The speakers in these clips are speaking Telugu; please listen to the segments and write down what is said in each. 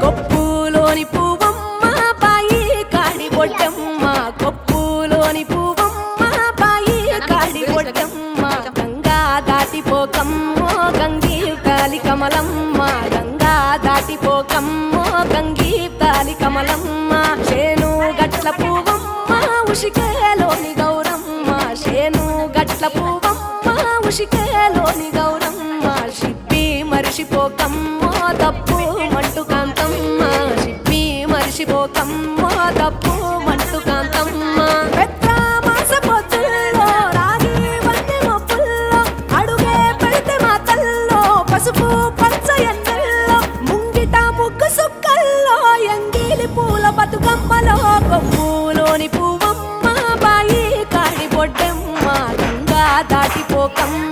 కొప్పులోని పువ్వమ్మ బాయి కాడి పొట్టమ్మ కొప్పులోని పువ్వమ్మ బాయి కాడి పొట్టమ్మ గంగా దాటిపోకమ్మో గంగి తాలి కమలమ్మ. గంగా దాటిపోకమ్మో గంగి తాలి కమలమ్మ. చేను గట్ల పువ్వమ్మ ఉషికేలోని గౌరమ్మ. చేను గట్ల పువ్వమ్మ ఉషికేలోని గౌరమ్మ. షిప్పి మరిషిపోకమ్మో తప్పు మరిషిపోకమ్మో తప్పు మంటు కాంతమ్మ పసుపు పచ్చ ఎండల్లో ముంగిట ముగ్గు సుక్కల్లో ఎంగిలి పూల బతుకమ్మలో కొమ్ములోని పువ్వమ్మ బాయి కాడి పొడ్డమ్మ గంగా దాటిపోకమ్మ.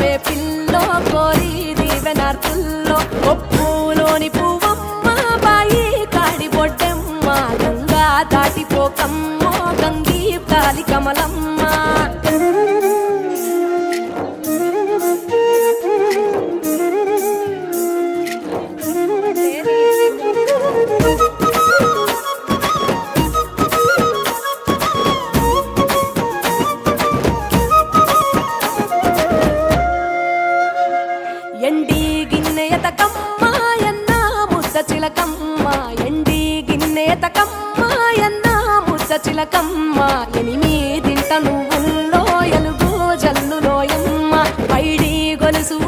కడగవే పిల్లో కోరి దీవెనార్తుల్లో ఒప్పులోని పువ్వమ్మ బాయి కాడి బొడ్డెమ్మ గంగా దాటిపోకమ్మ చిలకమ్మ ఎండి గిన్నెయతకమ్మ ఎన్న ముద్ద చిలకమ్మ ఎనిమిదింట నువ్వుల్లో ఎలుగు జల్లులోయమ్మ పైడి గొలుసు